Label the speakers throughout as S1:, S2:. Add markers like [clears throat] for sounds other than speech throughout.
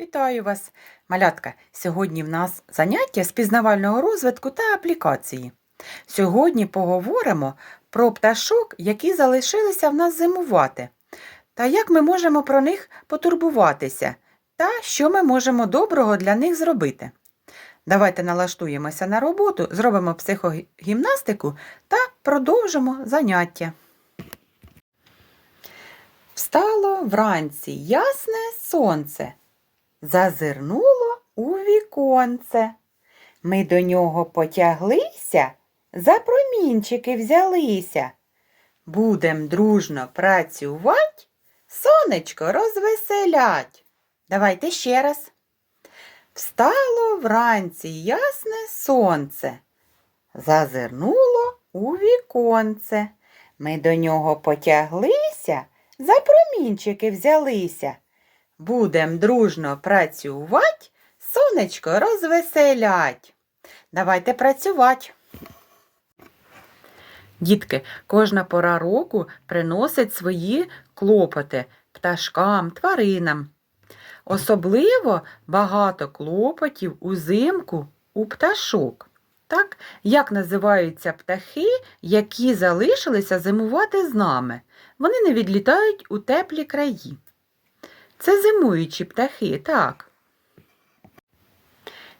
S1: Вітаю вас, малятка! Сьогодні в нас заняття з пізнавального розвитку та аплікації. Сьогодні поговоримо про пташок, які залишилися в нас зимувати, та як ми можемо про них потурбуватися, та що ми можемо доброго для них зробити. Давайте налаштуємося на роботу, зробимо психогімнастику та продовжимо заняття. Встало вранці ясне сонце. Зазирнуло у віконце. Ми до нього потяглися, за промінчики взялися. Будем дружно працювать, сонечко розвеселять. Давайте ще раз. Встало вранці ясне сонце. Зазирнуло у віконце. Ми до нього потяглися, за промінчики взялися. Будем дружно працювать, сонечко розвеселять. Давайте працювати. Дітки, кожна пора року приносить свої клопоти пташкам, тваринам. Особливо багато клопотів узимку у пташок. Так, як називаються птахи, які залишилися зимувати з нами? Вони не відлітають у теплі краї. Це зимуючі птахи, так.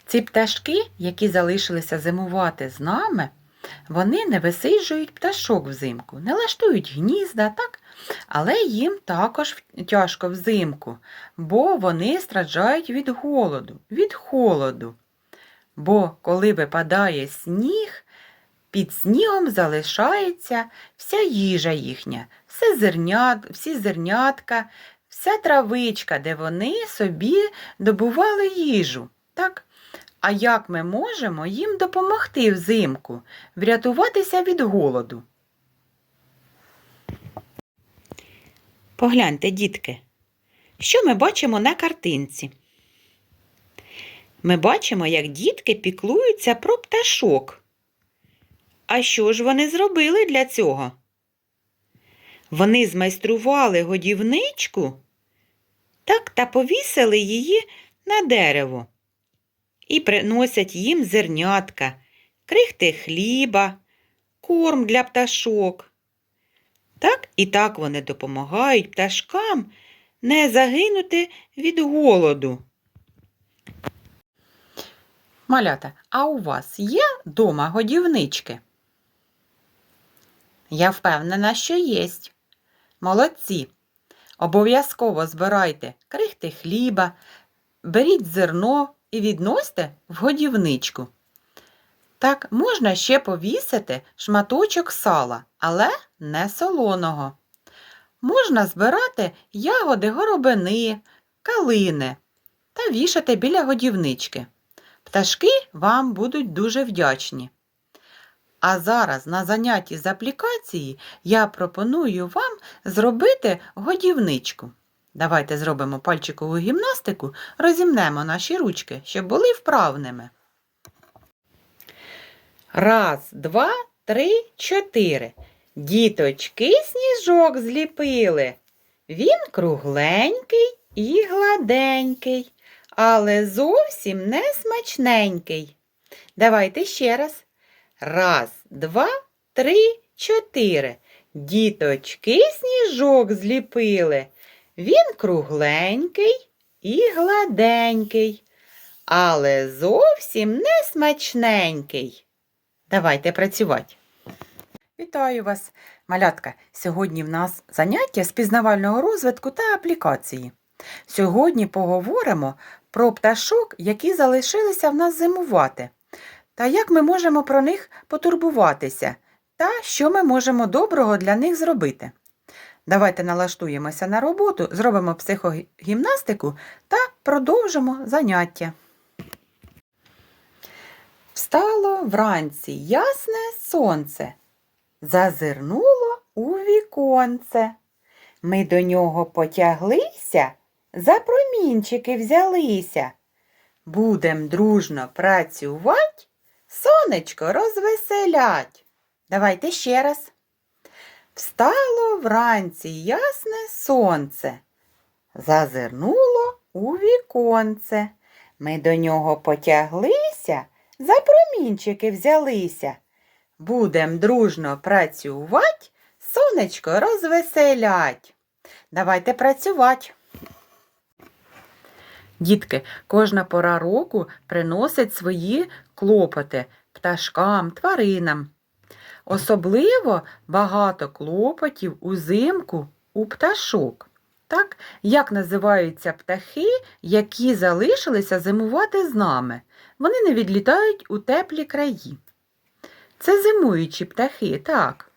S1: Ці пташки, які залишилися зимувати з нами, вони не висиджують пташок взимку, не лаштують гнізда, так? але їм також тяжко взимку, бо вони страждають від голоду, від холоду. Бо коли випадає сніг, під снігом залишається вся їжа їхня, все зернят, всі зернятка, вся травичка, де вони собі добували їжу. Так? А як ми можемо їм допомогти взимку, врятуватися від голоду? Погляньте, дітки, що ми бачимо на картинці? Ми бачимо, як дітки піклуються про пташок. А що ж вони зробили для цього? Вони змайстрували годівничку так та повісили її на дерево і приносять їм зернятка, крихти хліба, корм для пташок. Так і так вони допомагають пташкам не загинути від голоду. Малята, а у вас є дома годівнички? Я впевнена, що єсть. Молодці. Обов'язково збирайте крихти хліба, беріть зерно і відносьте в годівничку. Так, можна ще повісити шматочок сала, але не солоного. Можна збирати ягоди горобини, калини та вішати біля годівнички. Пташки вам будуть дуже вдячні. А зараз на занятті з аплікації я пропоную вам зробити годівничку. Давайте зробимо пальчикову гімнастику, розімнемо наші ручки, щоб були вправними. Раз, два, три, чотири. Діточки сніжок зліпили. Він кругленький і гладенький, але зовсім не смачненький. Давайте ще раз. Раз, два, три, чотири. Діточки сніжок зліпили. Він кругленький і гладенький, але зовсім не смачненький. Давайте працювати. Вітаю вас, малятка! Сьогодні в нас заняття з пізнавального розвитку та аплікації. Сьогодні поговоримо про пташок, які залишилися в нас зимувати, та як ми можемо про них потурбуватися, та що ми можемо доброго для них зробити. Давайте налаштуємося на роботу, зробимо психогімнастику та продовжимо заняття. Встало вранці ясне сонце. Зазирнуло у віконце. Ми до нього потяглися, за промінчики взялися. Будем дружно працювати, сонечко розвеселять. Давайте ще раз. Встало вранці ясне сонце. Зазирнуло у віконце. Ми до нього потяглися, за промінчики взялися. Будем дружно працювать, сонечко розвеселять. Давайте працювати. Дітки, кожна пора року приносить свої клопоти пташкам, тваринам. Особливо багато клопотів узимку у пташок. Так, як називаються птахи, які залишилися зимувати з нами? Вони не відлітають у теплі краї. Це зимуючі птахи, так.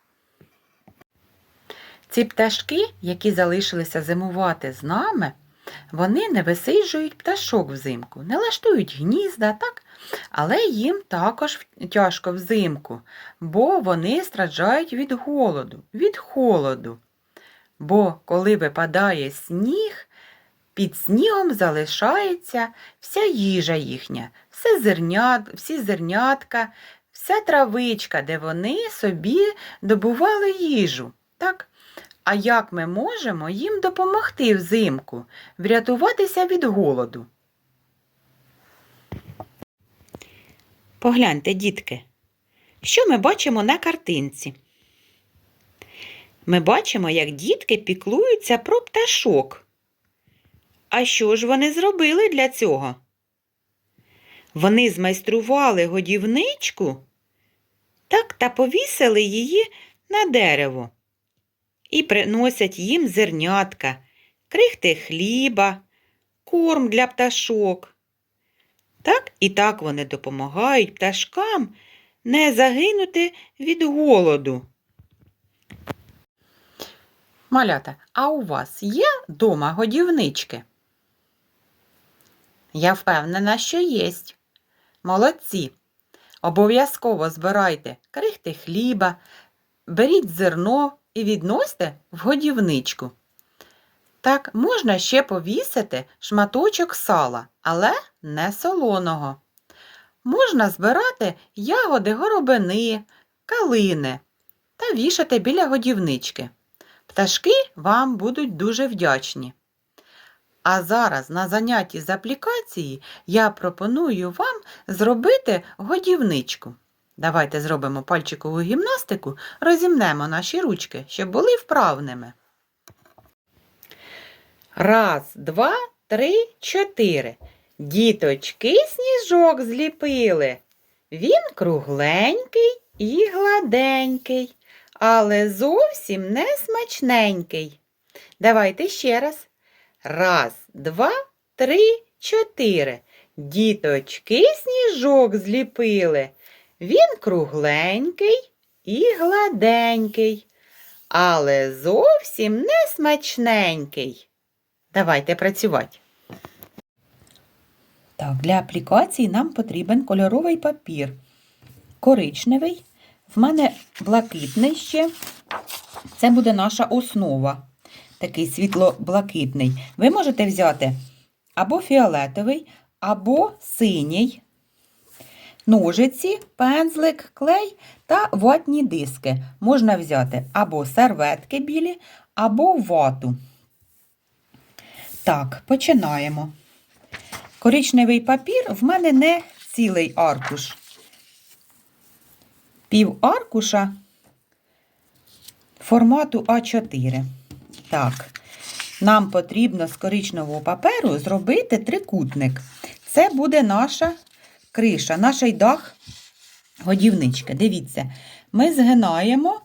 S1: Ці пташки, які залишилися зимувати з нами, вони не висиджують пташок взимку, не лаштують гнізда, так? але їм також тяжко взимку, бо вони страждають від голоду, від холоду. Бо коли випадає сніг, під снігом залишається вся їжа їхня, все зернят, всі зернятка, вся травичка, де вони собі добували їжу. Так? А як ми можемо їм допомогти взимку, врятуватися від голоду? Погляньте, дітки, що ми бачимо на картинці? Ми бачимо, як дітки піклуються про пташок. А що ж вони зробили для цього? Вони змайстрували годівничку так та повісили її на дерево і приносять їм зернятка, крихти хліба, корм для пташок. Так і так вони допомагають пташкам не загинути від голоду. Малята, а у вас є дома годівнички? Я впевнена, що єсть. Молодці. Обов'язково збирайте крихти хліба, беріть зерно і відносьте в годівничку. Так, можна ще повісити шматочок сала, але не солоного. Можна збирати ягоди горобини, калини та вішати біля годівнички. Пташки вам будуть дуже вдячні. А зараз на занятті з аплікації я пропоную вам зробити годівничку. Давайте зробимо пальчикову гімнастику, розімнемо наші ручки, щоб були вправними. Раз, два, три, чотири. Діточки сніжок зліпили. Він кругленький і гладенький, але зовсім не смачненький. Давайте ще раз. Раз, два, три, чотири. Діточки сніжок зліпили. Він кругленький і гладенький, але зовсім не смачненький. Давайте працювати. Так, для аплікації нам потрібен кольоровий папір. Коричневий. В мене блакитний ще. Це буде наша основа. Такий світло-блакитний. Ви можете взяти або фіолетовий, або синій, ножиці, пензлик, клей та ватні диски. Можна взяти або серветки білі, або вату. Так, починаємо. Коричневий папір в мене не цілий аркуш. Пів аркуша формату А4. Так, нам потрібно з коричневого паперу зробити трикутник. Це буде наша криша, наш дах годівнички. Дивіться, ми згинаємо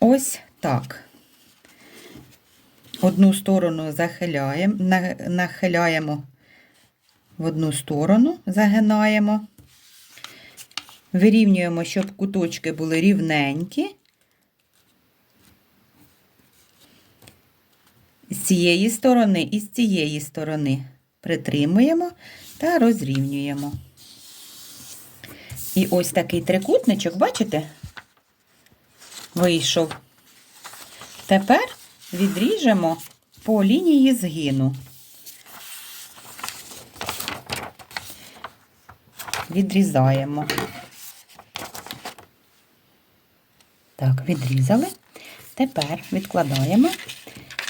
S1: ось так. Одну сторону захиляємо, нахиляємо в одну сторону, загинаємо. Вирівнюємо, щоб куточки були рівненькі. З цієї сторони і з цієї сторони притримуємо та розрівнюємо. І ось такий трикутничок, бачите, вийшов. Тепер відріжемо по лінії згину. Відрізаємо. Так, відрізали. Тепер відкладаємо.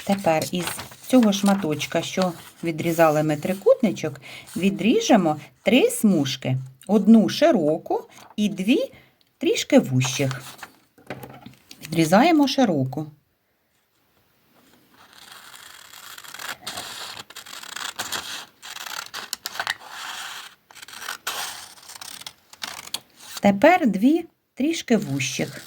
S1: Тепер із цього шматочка, що відрізали ми трикутничок, відріжемо три смужки. Одну широку і дві трішки вущих. Відрізаємо широку. Тепер дві трішки вущих.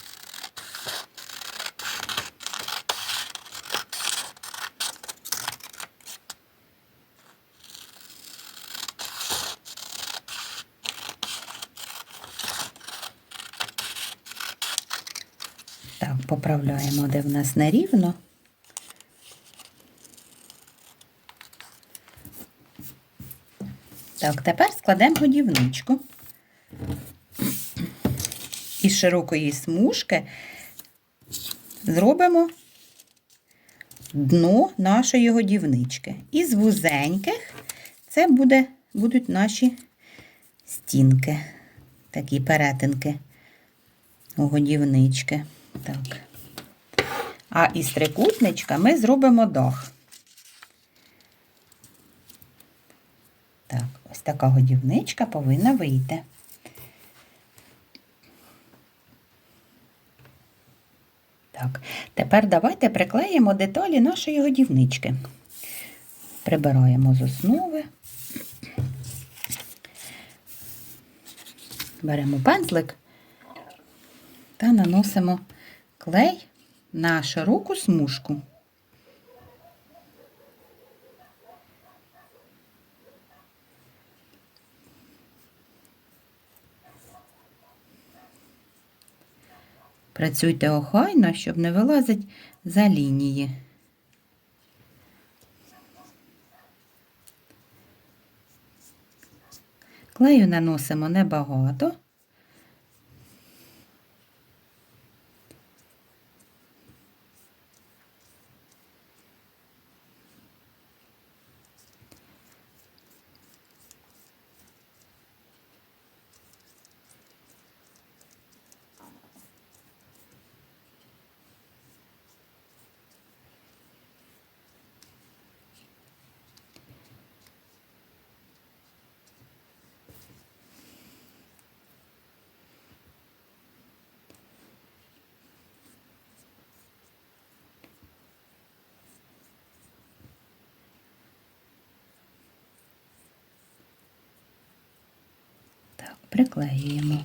S1: Так, поправляємо, де в нас нерівно. Так, тепер складемо годівничку. Із широкої смужки зробимо дно нашої годівнички. Із вузеньких це буде, будуть наші стінки, такі перетинки у годівнички. Так. А із трикутничка ми зробимо дах. Так, ось така годівничка повинна вийти. Так, тепер давайте приклеїмо деталі нашої годівнички. Прибираємо з основи. Беремо пензлик та наносимо клей на широку смужку. Працюйте охайно, щоб не вилазить за лінії. Клею наносимо небагато. Так, приклеюємо.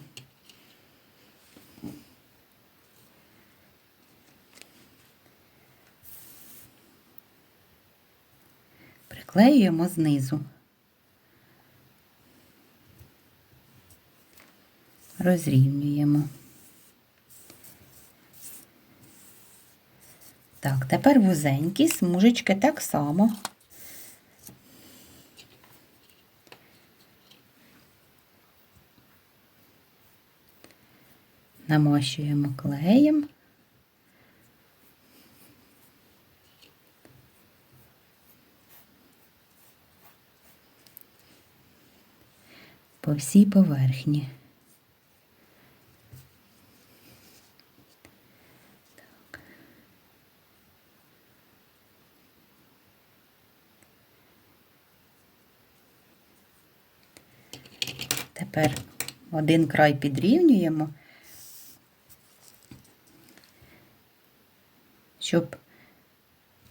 S1: Приклеюємо знизу. Розрівнюємо. Так, тепер вузенькі смужечки так само. Намащуємо клеєм. По всій поверхні. Так. Тепер один край підрівнюємо. Щоб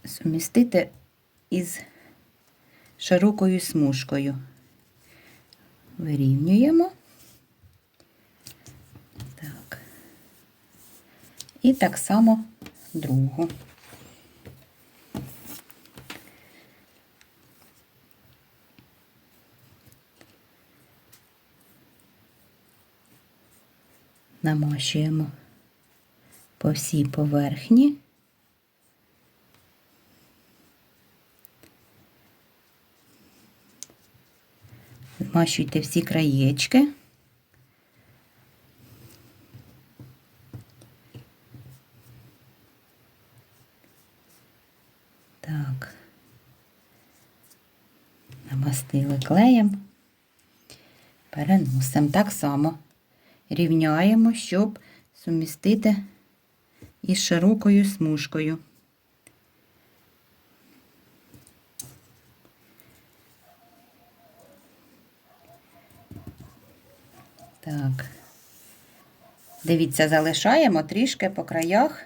S1: сумістити із широкою смужкою. Вирівнюємо. Так. І так само другу. Намащуємо по всій поверхні. Змащуйте всі краєчки. Так, намастили клеєм, переносимо так само, рівняємо, щоб сумістити із широкою смужкою. Так. Дивіться, залишаємо трішки по краях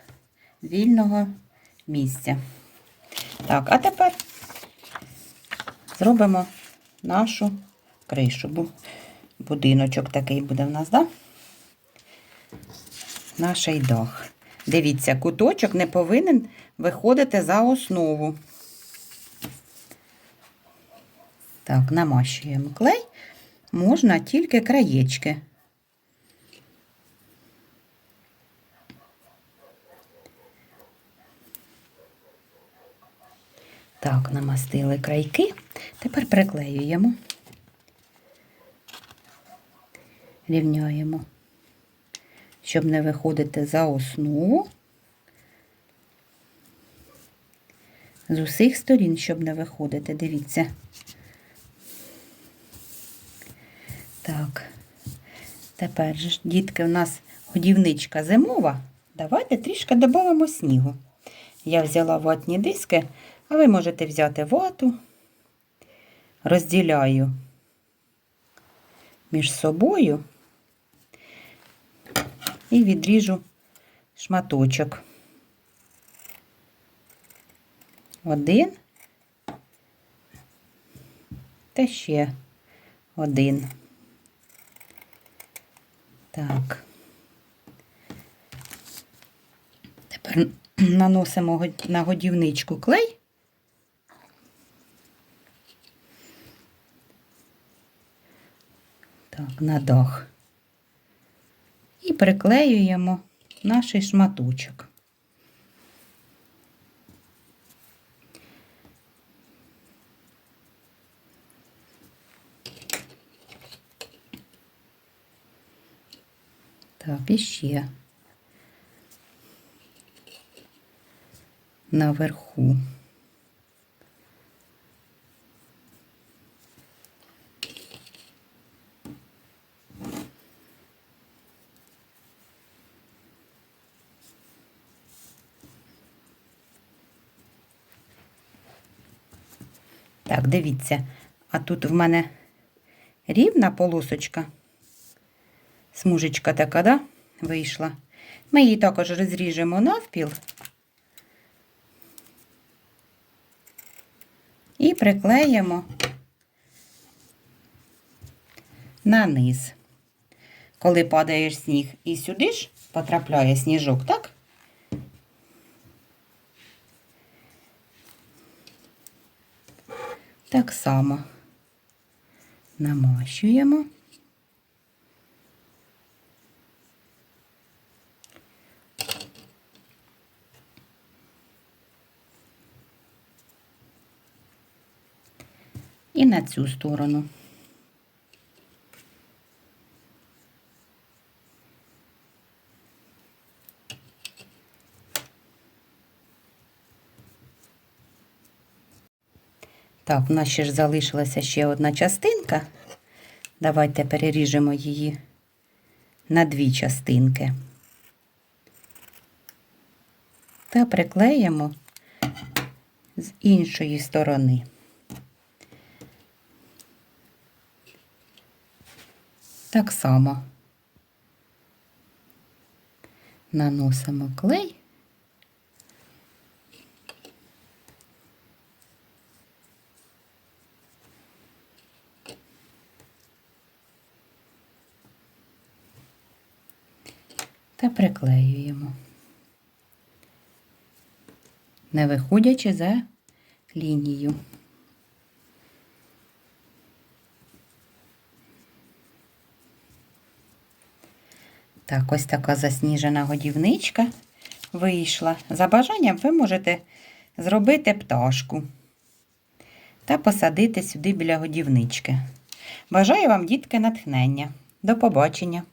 S1: вільного місця. Так, а тепер зробимо нашу кришу. Бу- Будиночок такий буде в нас, да? Наш дах. Дивіться, куточок не повинен виходити за основу. Так, намащуємо клей. Можна тільки краєчки. Так, намастили крайки. Тепер приклеюємо. Рівняємо, щоб не виходити за основу. З усіх сторін, щоб не виходити, дивіться. Так, тепер ж, дітки, у нас годівничка зимова. Давайте трішки додамо снігу. Я взяла ватні диски, а ви можете взяти вату, розділяю між собою і відріжу шматочок. Один та ще один. Так. Тепер [clears throat] наносимо на годівничку клей. Так, на дах. І приклеюємо наш шматочок. Так, і ще наверху. Так, дивіться, а тут в мене рівна полосочка, смужечка така, да, вийшла. Ми її також розріжемо навпіл і приклеїмо на низ. Коли падає сніг і сюди ж потрапляє сніжок, так? Так само намащуємо. І на цю сторону. Так, у нас ще ж залишилася ще одна частинка. Давайте переріжемо її на дві частинки. Та приклеїмо з іншої сторони. Так само наносимо клей. Та приклеюємо, не виходячи за лінію. Так, ось така засніжена годівничка вийшла. За бажанням ви можете зробити пташку та посадити сюди біля годівнички. Бажаю вам, дітки, натхнення. До побачення!